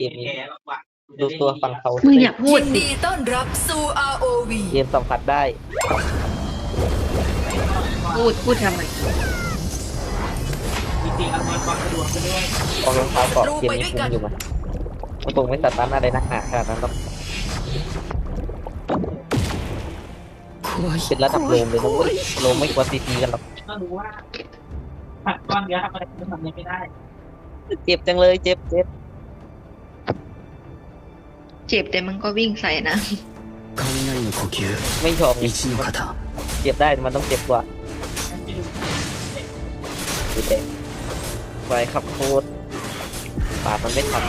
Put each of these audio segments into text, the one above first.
เกมนี้ดูตัวฝั่งเขามึงอย่าพูยิดนดิดีต้อนรับสู่ ROV เกมสัมผัสได้พูดพูดทำไมกองรองเท้าเกาะเกมนี้คุ้มอยู่มั้ยมันคงไม่สตาร์ทอะไรนักหนาขนาดนั้นหรอกเป็นระดับโลมเลยนะเว้ยโลมไม่กว่าซีซีกันหรอกก็รู้ว่าผัดก้อนเดียวทำอะไรมันทำอะไรไม่ได้ เจ็บจังเลยเจ็บเจ็บ เจ็บแต่มึงก็วิ่งใส่นะ 雷の呼吸 ไม่ชอบ 一の型 เจ็บได้แต่มันต้องเจ็บกว่าดูเด็กไปขับโคตรปาดมันไม่ทัน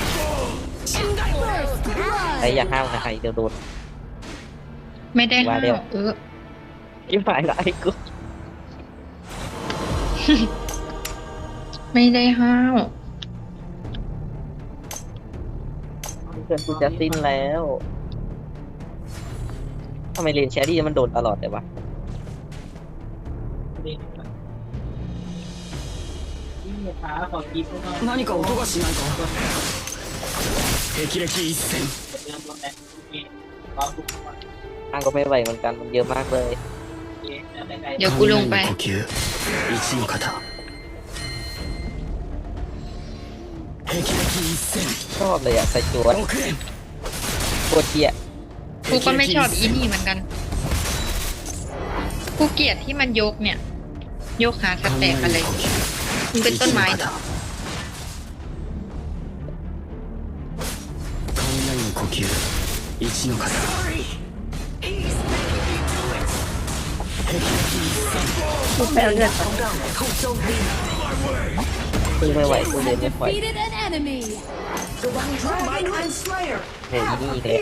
ไอ้อย่าห้าวนะไอ้เดี๋ยวโดน ไม่ได้ ว่า ห้า เร็ว วเออ ยิ่งหายละไอ้กู ไม่ได้ห้าว พื่อนกูจะสิ้นแล้วทำไมเรียนแชรี่มันโดนตลอดเลยวะ ที่มีขาขอกีบก็ต้อง 何か音がしないか霹靂一閃 เดินลงแรงเกมร้องทุกคน อ้างก็ไม่ไหวเหมือนกันมันเยอะมากเลย เกมแล้วได้ไง เดี๋ยวกูลงไป 雷の呼吸一の型 ชอบเลยอะใส่จวด 6連 โคตรเที่ย กูก็ไม่ชอบอีนี่เหมือนกัน กูเกลียดที่มันยกเนี่ย ยกขาสแต็กอะไร 雷の呼吸 มึงเป็นต้นไม้เหรอ 雷の呼吸一の型霹靂一閃 กูแปลเลือดก่อน ของเราถูกโจม ตี กูไม่ไหวกูเรียนไม่ไหว Defeated an enemy. ระวังรุ่นไม้ด้วย เฮ้ยอีนี่อีกเลย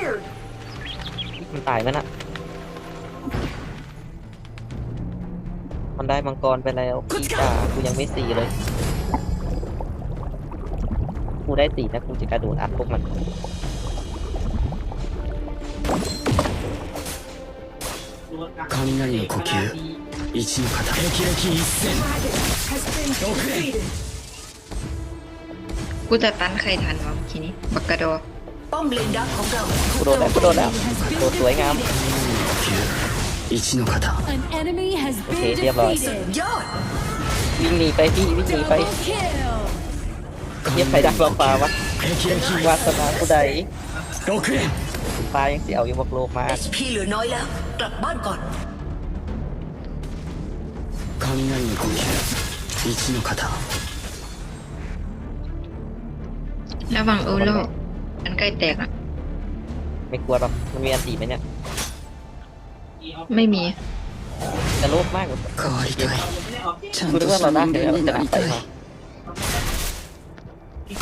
มันตายไหมน่ะ มันได้มังกรไปแล้วพี่จ๋ากูยังไม่สี่เลย กูได้สี่นะกูจะกระโดดอัดพวกมัน 雷の呼吸一の型霹靂一閃6連 กูจะตันใครทันวะทีนี้บักกระโดด ป้อมเลนดักของเรา กูโดนแล้วกูโดนแล้วโดนสวยงาม 一の型 An enemy has been Okay, dia bawa. defeated. ยอด วิ่งหนีไปพี่วิ่งหนีไป Double kill. เฮียใครดักเราฟ้าวะ 霹靂 วาสนากูใด 6連 ฟ้ายังเสียวอยู่บอกโลมา HP เหลือน้อยแล้ว กลับบ้านก่อน 雷の呼吸一の型 ระวังโอโลมันใกล้แตกอ่ะ ไม่กลัวหรอกมันมีอันตีไหมเนี่ย ไม่มี จะโลภมากกว่า 変わりたいちゃん กูนึ と กว่า し เรา た ได้ 人 เดี๋ยว 間 เรา に จะ な นับ り ไป たい มา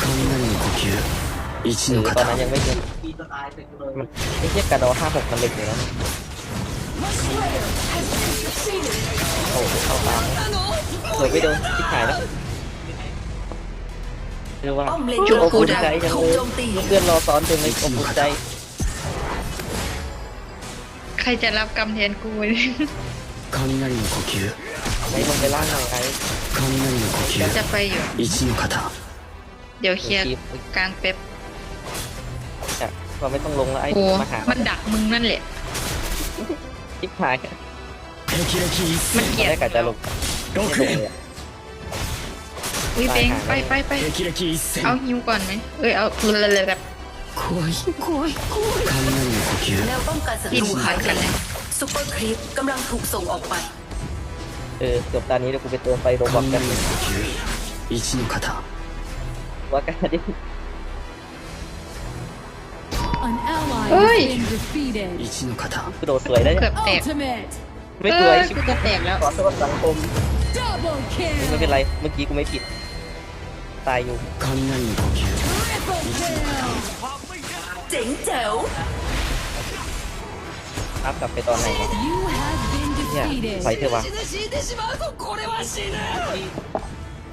雷の呼吸一 หรื の อตอนนั้น 型 ยังไม่เงิน ปีสไตล์เสร็จเลย มันไอ้เฮียกระดอห้าหกมันเล็กอยู่แล้วโอ้โหเข้าตามเผื่อไปโดนที่ขายแล้ วหรือว่า ป้อมเลน จุ ดั ก ก กู ของ ดั เรา ก ถูกโจมตี เพื่อนรอซ้อนจนเลยอบอุ่นใจ ใครจะรับกรรมแทนกู 雷の呼吸 ไอ้ลงไปล่างหน่อยไอ้ 雷の呼吸 จะไปอยู่ 一の型 เดี๋ยวเคลียร์ คีบ กลางเป๊ป จ้ะเราไม่ต้องลงแล้วไอ้ โอ้ มาหา มันดักมึงนั่นแหละ ทิพหาย 霹靂一 มัน 閃 เกลียด ได้กะจะลงไม่ลง 6 เลย 連 อะ อุ้ยเบงไปไปไป 霹靂一閃 เอาฮิวก่อนไหมเอ้ยเอาเลยแบบ 怖い怖い怖い雷の呼吸 แนวป้องกันศัต กิน รู ขา หาย ย กันเลย ซุปเปอร์ครีปกำลังถูกส่งออกไป เออจบตอนนี้เดี๋ยวกูไปเติมไฟโรบอกกัน 雷の呼吸一の型 ว่ากันดิ An ally Oi. has been defeated. 一の型 กูโดดสวยได้ เกือบแตก Ultimate. ไม่ เอ สวย อ ชิบ กูจะแตกแล้ว ขอโทษสังคม Double ไม่ kill. เป็นไร เมื่อกี้กูไม่ผิด ตายอยู่เจ๋งเจ๋วอัพกลับไปตอนไหนเนี่ยใส่เถอะวะ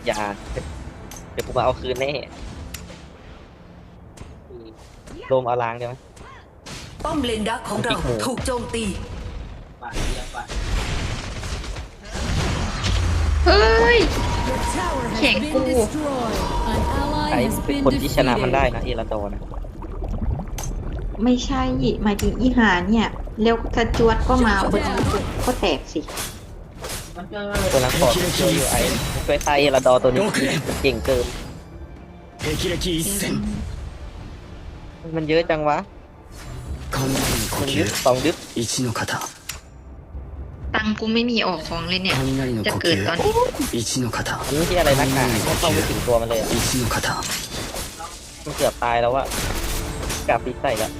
อย่าเดี๋ยวผมมาเอาคืนแน่โลมเอาลางได้ไหมป้อมเลนดักของเราถูกโจมตีเฮ้ย เข่งกูไอเป็นคนที่ชนะมันได้นะเอราโดนะไม่ใช่หมายถึงอีหาเนี่ยเร็วกระจวดก็มาบนก็แตกสิตัวนั้นขอช่อยู่ไอ้ช่ตายเอราโดตัวนี้เก่งเกินมันเยอะจังวะคนึ่งดึกสองดึก งค์กูไม่มีออกของเลยเนี่ย 雷の จะ 呼 เกิดตอนนี้ 吸一の型 อันนี้ที่อะไรนักหนาไม่เข้าไม่ถึงตัวมันเลยอะ 一の型 มันเกือบตายแล้วอะกลับปีใส่ละ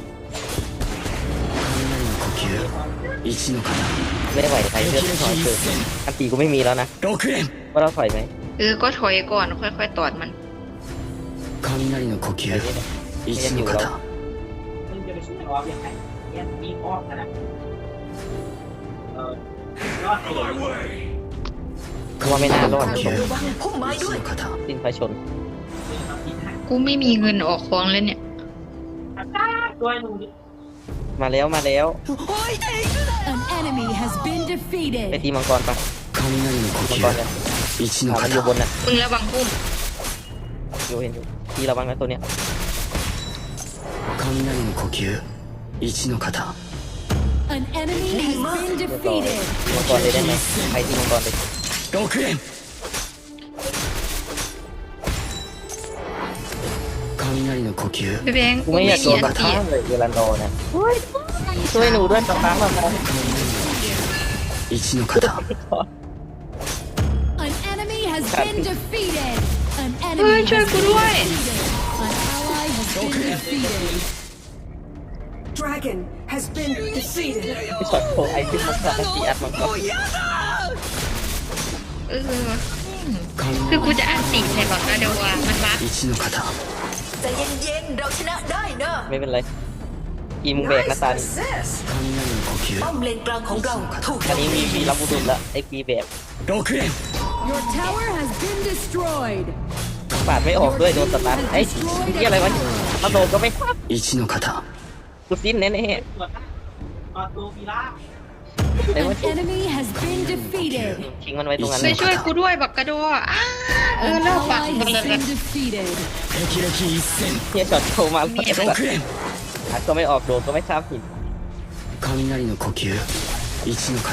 雷の呼吸一の型 ไม่ไหวไทยเลือด 霹 น้อย 靂 เกิน 一閃 อันตีกูไม่มีแล้วนะ 6連 ว่าเราถอยไหม เออก็ถอยก่อนค่อยๆตอดมัน 雷の呼 ไป 吸 นี่แหละ 一の型 มึงจะไปช่วยรอยังไงเนี่ยมีอ้อมนะเออยอดเลย กู ว่าไม่น่ารอดนะ 雷 ตรง の ระวังพุ่มไม้ 呼 ด้วย 吸一の型 สิ้นไฟชน กูไม่มีเงินออกของเลยเนี่ย ด้วยดูดิ มาแล้วมาแล้ว An enemy has been ไป defeated. ตีมังกรปะ 雷の呼 มังกรกัน 吸一の อ่ามันอยู่บ 型 นน่ะ มึงระวังพุ่ม อยู่เห็นอยู่ทีระวังนะตัวเนี้ย 雷の呼吸一の型 An enemy has been เรียบร้อย defeated. มังกรเลยได้ไหมไปที่มังกรเลย 6連雷の呼吸 พี่แบงค์ กู กู ไม่ ไม่ อยากโด มี น อั บั น ง ตี คับเลยเอรันโดเนี่ยช่วยหนูด้วยสตาร์ทมาครับ 一の型 An enemy has been defeated. An เฮ้ย enemy ช่วย has กู been ด้วย defeated. An ally has been defeated. Dragon has been defeated ช็อตโคไอที่มังกรตีอัดมังกร เออคือกูจะอันติใส่บอกนะเดี๋ยวว่ามันวับ 一の型 ใจเย็นๆ เราชนะได้นะ ไม่เป็นไรกีมึงแบกนะตานี่ success 雷の呼吸 ป้อมเลนกลางของเราถูก อันนี้มีมีรับบุรุษละไอ้กีแบก 6連 Your tower has been destroyed. ปาดไม่ออกด้วยโดนสตาร์ทไอ้ที่อะไรวะมาโดนก็ไม่ทับ 一の型 กูสิ้นแน่ ตรวจตอนตัวพีล่า ๆไอ้ An ว่า enemy has been defeated. ทิ้งมันไว้ตรงนั้น ไปช่วยกูด้วยบักกระโดดอ้าเออ An เลิกปัก ally กันเลย has been defeated. 霹靂一閃 เฮียช็อตโทรมาแล้ว 6連 อัดก็ไม่ออกโดนก็ไม่ข้ามหิน 雷の呼吸一の型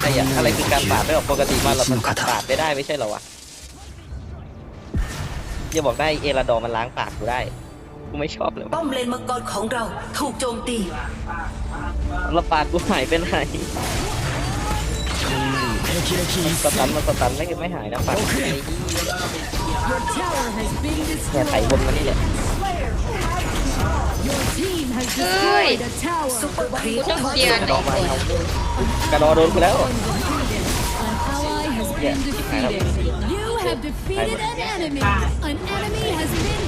ไอ้อะอะไรคือการปาดไม่ออกปกติมาเรามันปาดไม่ได้ไม่ใช่เหรอวะอย่าบอกได้เอราดอร์มันล้างปากกูได้กู ไม่ชอบเลยป้อมเลนมังกรของเราถูกโจมตีระปาดกูหายไปไหนสตันมาสตันไม่ไม่หายนะปาดเนี่ยไถบนมานี่แหละเฮ้ยต้องเปลี่ยร์กระโดดโดนไปแล้วเนี่ยหายแล้ว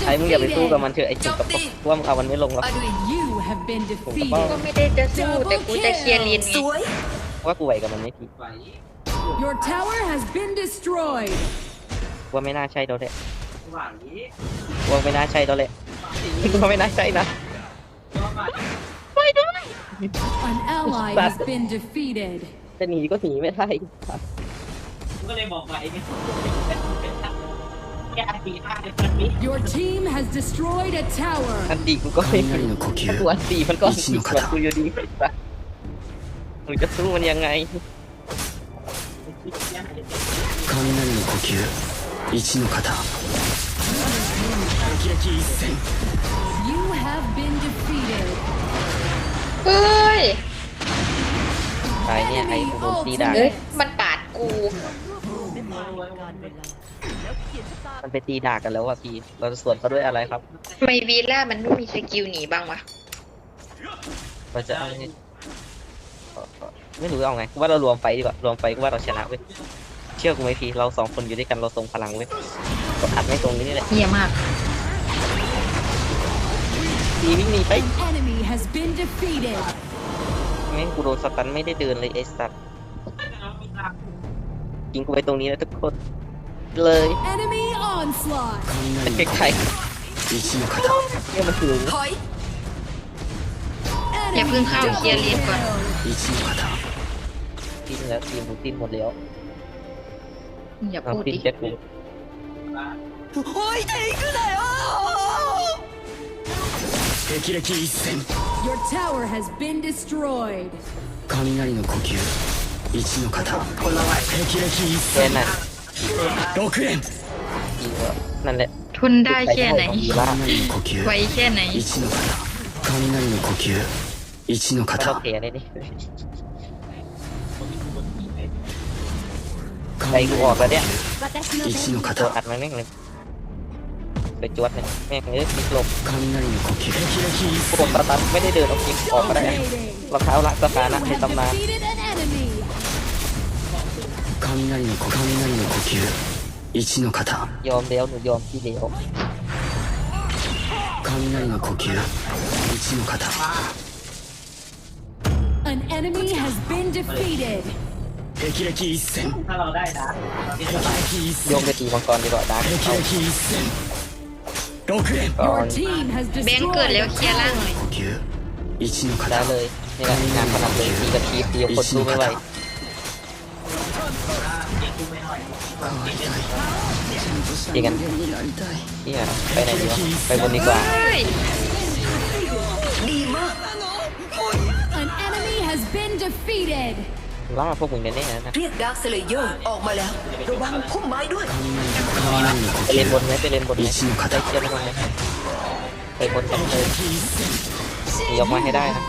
อ้มึงอย่าไป been สู้กับ defeated. มันเถอะไอ้จุกกระป๋องว่ามึงเอามันไม่ลงหรอกอดุย You have been ก็ defeated. ไม่ได้จะสู้แต่กูจะเคลียร์เลนสไงวยว่ากูไหวกับมันไม่ทีไหว Your tower has been destroyed. ว่าไม่น่าใช่ตัวแหละไหวว่าไม่น่าใช่ตัวแหละว่าไม่น่าใช่นะก็มา An ally has been defeated. จะหนีก็หนีไม่ได้ ก็เลยบอกไว้เนี่ยแ กปีห้าเดือนนี้ Your team has destroyed a tower. อันดีกูก็ไม่มี 雷の呼吸 ถ้ากูอันดีมันก็อันดีกว่ากูอยู่ดีไปซะมึงจะสู้มันยังไง 雷の呼吸一の型霹靂一閃 You have been defeated. เฮ้ย ตายเนี่ยไอ้กูโดนตีด่า เอ้ยมันปาดกู มันไปตีด่ากันแล้วว่ะพี่ เราจะสวนเขาด้วยอะไรครับ ทำไมวีล่ามันไม่มีสกิลหนีบ้างวะ เราจะเอาไม่รู้เอาไงกูว่าเรารวมไฟดีกว่ารวมไฟกูว่าเราชนะเว้ย เชื่อกูไหมพี่เราสองคนอยู่ด้วยกันเราทรงพลังเว้ยกดอัดไม่ตรงนี้นี่แหละเฮียมากพี่วิ่งหนีไป An enemy has been defeated. แม่งกูโดนสตันไม่ได้เดินเลยไอ้สัตว์ยิงกูไปตรงนี้แล้วทุกคน เลย Enemy onslaught. เป็น 雷の ใคร 一の型 ๆเนี่ยมันถึง ถอย อย่าเพิ่งเข้าเคลียร์เลนก่อน 一の型 ทิ้งแล้วทีมกูทิ้งหมดแล้ว อย่า เอา พูด ทิ้ง ดิ เจ็ดกู 霹靂一閃 Your tower has been destroyed. 雷の呼吸一の型霹靂一 แค่ 閃 นั้น 6連 อีกว่านั่นแหละ ทนได้แค่ไหน อีล่า 雷の呼吸 ไวแค่ไหน 一の型雷の呼吸一の ไม่ต้อง 型 เสียเลยนี่ คนที่ดูบนทีไป ใจกูออกแล้วเนี่ย 一の ตัว 型 อัดมันแม่งเลยไปจวดเลยแม่งเอ้ยพลิกหลบ 雷の呼吸霹靂一 พวกตาตันไม่ได้เดินออกจริงออกก็ได้ Dominating. รองเท้าละสถา You นะใน have ตำนาน defeated an enemy. 閃 シ雷の呼雷の呼吸一の型 ยอมแล้วหนูยอมที่เดียว 雷の呼吸一の型 An enemy has been defeated. 霹靂一閃 ถ้าเราได้นะเราจะ 霹靂一 โยม 閃 ไปตีมังกรดีกว่าดาร์ก 霹 เอา 靂一閃6連 ก่อน Your team has แบงค์เกิด destroyed แล้ว a เคลียร์ล่างหน่อย 呼吸一の ได้ 型 เลยนี่แหละงานพนันเลยตีกับทีมเดียวคนสู้ไม่ไหว ยิงกัเฮียไปไหนดีวะไปบนดีกว่า ดีล่าพวกมึงแน่ๆนะเรียกดาร์คเลเยอร์ออกมาแล้วระวังพุ่มไม้ด้วยไปเลนบนไหมไปเลนบนไหมไปเล่นบนไหมไปบนกันเลยยนีกมาให้ได้นะ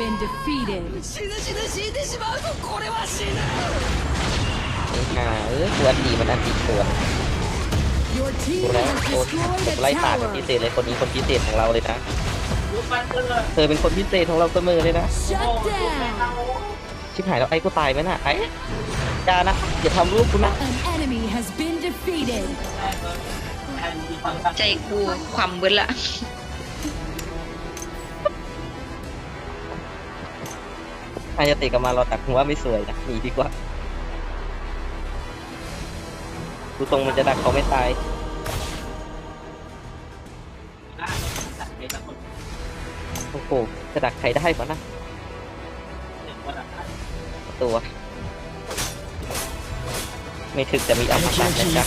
have been defeated. ไอ้ห่าเออกูอันดีมันอันดีตัว Your ดู team แล้ว has โอ้ destroyed ไล่ a ตามเป็น tower. พิเศษเลยคนนี้คนพิเศษของเราเลยนะดูมันเออเธอเป็นคนพิเศษของเราเสมอเลยนะ Shut down. ชิบหายแล้วไอ้กูตายไหมน่ะไอ้อยานะอย่าทำลูกกูนะ An enemy has been defeated. แอนมีความตั้งใจกูความเบิดละใครจะติดกับมาเราตักหัวไม่สวยนะหนีดีกว่า ดูตรงมันจะดักเขาไม่ตาย ได้ตัดไปสักคน โอ้โหจะดักใครได้ปะนะ หนึ่งวันละ ตัว ไม่ถึกจะมีอม 霹 ตะ 靂 นะ 一 จ๊ะ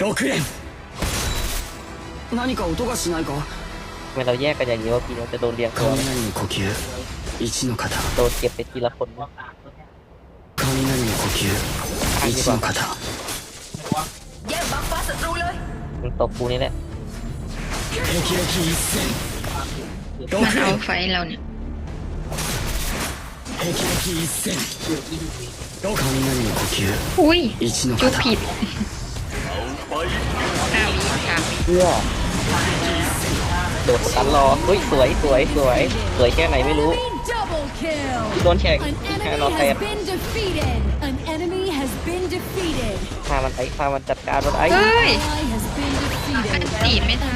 閃6連何か音がしないか ทำไมเราแยกกันอย่างนี้ว่าพี่เราจะโดนเรียงตัว 雷の呼吸一の型 โดนเก็บไปทีละคน ว่าตามตัวแทน 雷の呼吸一の型 มึงตบกูนี่แหละมันเอาไฟเราเนี่ยอุ้ยจุกผิดห้าวิค่ะเพื่อโดดตันรออุ้ยสวยสวยสวยสวยแค่ไหนไม่รู้ โดนแฉกแค่รอแทบฆ่ามันไปฆ่ามันจัดการมันไอ้ ตีไม่ทัน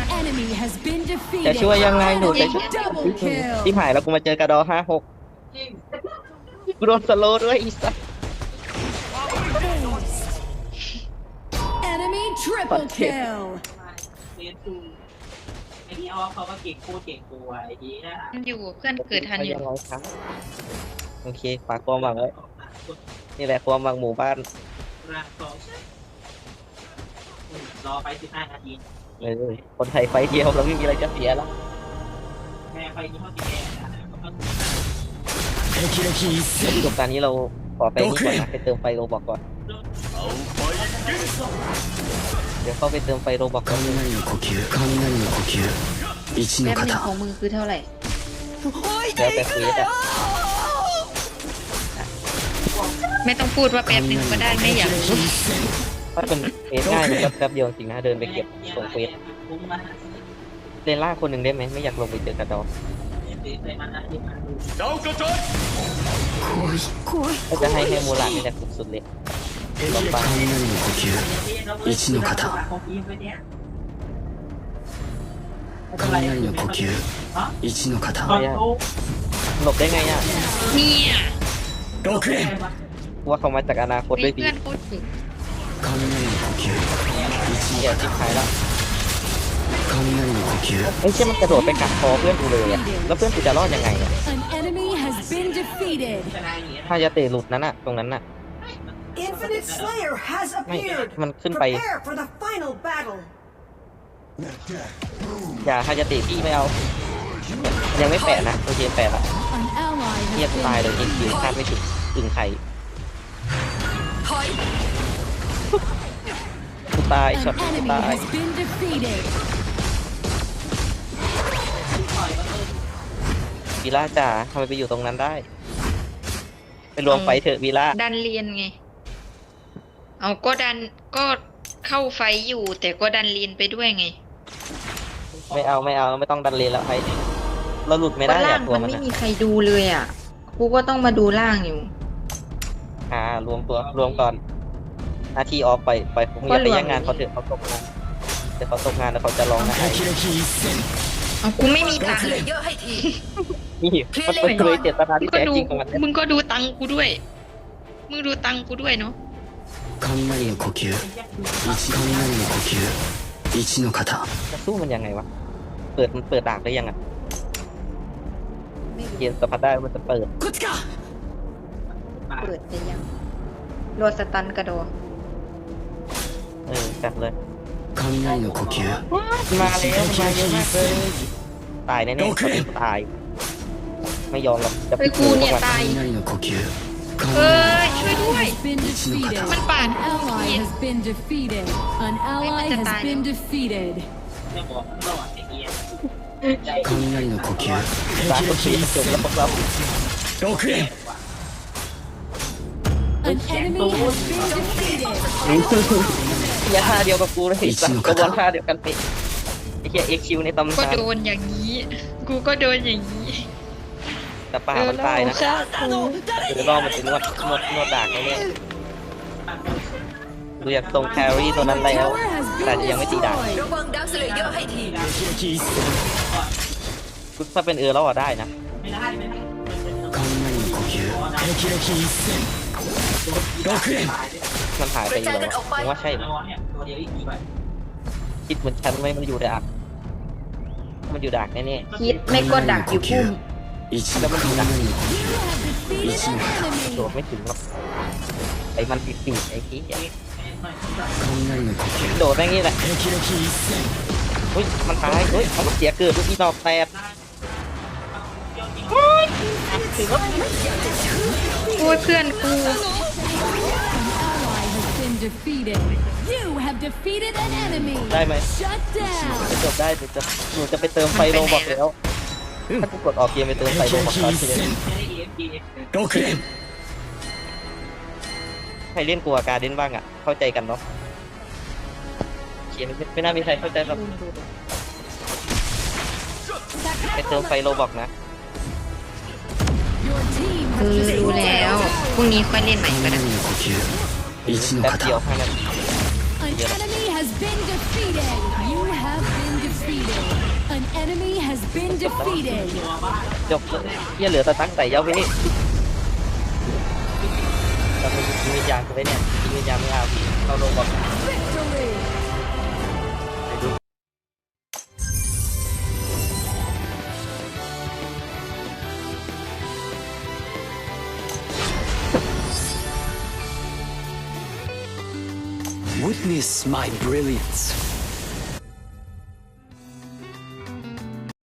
จะช่วยยังไงหนูจะช่วยที่หายแล้วกูมาเจอกระดอห้าหกกูโดนสโลด้วยอีสัส Enemy triple Okay. kill. เรียนดูไอ้นี่เอาเขาว่าเก่งกูดเก่งกูไอ้ดีนะมันอยู่เพื่อนเกิดทันอยู่โอเคฝากความหวังไว้นี่แหละความหวังหมู่บ้าน ร่างสองรอไปสิบห้านาที เลยคนไทยไฟเดียวเราไม่มีอะไรจะเสียแล้ว แม่ไปยี่ห้อสีแดงนะก็ต้อง 霹靂一閃 จบการนี้เราขอไปนี่ก่อนนะไปเติมไฟโรบอกก่อน เดี๋ยวเข้าไปเติมไฟโรบอกก่อน 雷の呼吸雷の呼吸一の แป๊บหนึ่ง 型 ของมึงคือเท่าไหร่ แล้วแต่คุยอะ ไม่ต้องพูดว่าแป๊บหนึ่งก็ได้ไม่อยากรู้ ถ้าเป็นเฟสง่ายมันก็แป๊บเดียวจริงนะเดินไปเก็บส่งเฟส คุ้มมา เลนล่าคนหนึ่งได้ไหมไม่อยากลงไปเจอกระดอ ใส่มันนะที่มัน ก็จะให้ให้มูลานี่แหละสุดๆเลยลองฟัง 雷の呼吸一の型 ของอีฟไปเนี่ย 雷の呼吸一の ตอน 型 เขา หลบได้ไงอ่ะ เนี่ย 6連 ว่าเขามาจากอนาคต มี ด้วยดี เพื่อนพูดถึง 雷の呼吸一 เดี๋ยวจิ้มใครแล้วไอ้เชี่ยมันกระโดดไปกัดคอเพื่อนกูเลยอะแล้วเพื่อนกูจะรอดยังไงอะ An ถ้าจะเตะหลุดนั้นอะตรงนั้นอะไม่มันขึ้นไปอย่าถ้ายาเตะพี่ไม่เอา ยังไม่แปะนะ โอเคแปะละ An ally เทียบะตายเลย been งคิวคาดไม่ถึงตึงใคร กูตาย An ช็อตกู enemy ตาย has been defeated. วีล่าจ๋าทำไมไปอยู่ตรงนั้นได้ ไปรวมไฟเถอะวีล่าดันเรียนไง เอาก็ดันก็เข้าไฟอยู่ แต่ก็ดันเรียนไปด้วยไง ไม่เอาไม่เอาไม่ต้องดันเลนแล้วไฟเราหลุดไม่ได้ว่าอะล่างตัวมันมันไม่อะมีใครดูเลยอะ กูก็ต้องมาดูล่างอยู่ อ่ารวมตัวรวมก่อน หน้าที่ออฟไปไปผมอย่าไปแย่งงานเขาเถอะเขาตกงานเดี๋ยวเขาตกงานแล้วเขาจะร้องนะไอ้ 霹靂一閃 เอากูไม่มี ดา ตั ว ง เซ ค์ เลเยอร์ให้ที นี่มันเป็นเลยเจตนา มึ ที่ งก็ แท้ ดู จริงของมัน มึงก็ดูตังค์กูด้วย มึงดูตังค์กูด้วยเนาะ 雷の呼吸一雷の呼吸一の型 จะสู้มันยังไงวะเปิดมันเปิดดากได้ยังอ่ะเย็นสัมผัสได้ว่ามันจะเปิด こっちか เปิดจะยังโรสตันกระโดด เออจัดเลย 雷の呼吸 มันมาแล้วมันมาเยอะมากเลยตายแน่ๆคนนี้ตาย ไม่ยอมหรอกจะ เฮ้ยกูเนี่ยตาย 雷の呼吸 เอ้ย ช่วยด้วย Has been defeated. มันปาด An ally has been defeated. An ally Wait, has wait, been wait. defeated. จะบอกมันตลอดไอ้เหี้ย 雷の呼吸 ตายคนเสียจบแล้วพวกเรา 6連 An enemy has been defeated. อย่าท่าเดียวกับกูเลยสัตว์กระบวนท่าเดียวกันไปะไอ้เหี้ยเอ็กคิวในตำ ก็ นาน โดนอย่างนี้ กูก็โดนอย่างนี้ แต่ป่า เออ มัน แล้ว ตายนะ ฆ่ากู เดี๋ยวรอมันจะนวดนวดนวดดากแน่ๆดูอยากตรงแครี่ตัวนั้น Your แล้ว tower has แต่ been ยังไม่ตีดาก destroyed. ระวังดาวเซเลเยอร์ให้ที 霹靂一閃 ถ้าเป็นเออแล้วอ่ะได้นะ ไม่ได้ไม่ได้ 雷の呼吸霹靂一閃6連 มันหายไปอยู่แล้วผมว่าใช่ไหมเนี่ยตัวเดียวอีกไปคิดเหมือนฉันไหมมันอยู่ดักมันอยู่ดักแน่เนี่ยคิดไม่กดดักอยู่พุ่มแล้วมันอยู่ดักโดดไม่ถึงหรอกไอ้มันปิดปิดไอ้กี้โดดแม่งนี่แหละเฮ้ยมันตายเฮ้ยเขาเสียเกือบทุกที่ตอบแตกโอ้ยเพื่อนกู defeated. You have defeated an enemy. ได้ไหม Shut down. จะจบได้เดี๋ยวจะหนูจะไปเติมไฟโลบอกแล้วถ้ากูกดออกเกมไปเติมไฟโล 霹 บอก 靂 ตอน 一 ที่เลย 閃 ไม่ได้ EFP 6連 ใครเล่นกลัวการเล่นบ้างอ่ะ เข้าใจกันเนาะเขียนไม่ไม่น่ามีใครเข้าใจหรอกไปเติมไฟโลบอกนะ Your team เอ has อรู้แล้ว พรุ่งนี้ค่อยเล่นใหม่ก็ได้ 雷の呼吸 一の แป๊บเดียว 型 ห้านาที An enemy has been defeated. You have been defeated. An enemy has been defeated. จบเลยเหี้ยเหลือแต่ตั้งใส่เย้าไปนี่เราเป็นจิตวิญญาณกูไปเนี่ยจิตวิญญาณไม่เอาพี่เข้าโลบอก Victory. ไป Witness my brilliance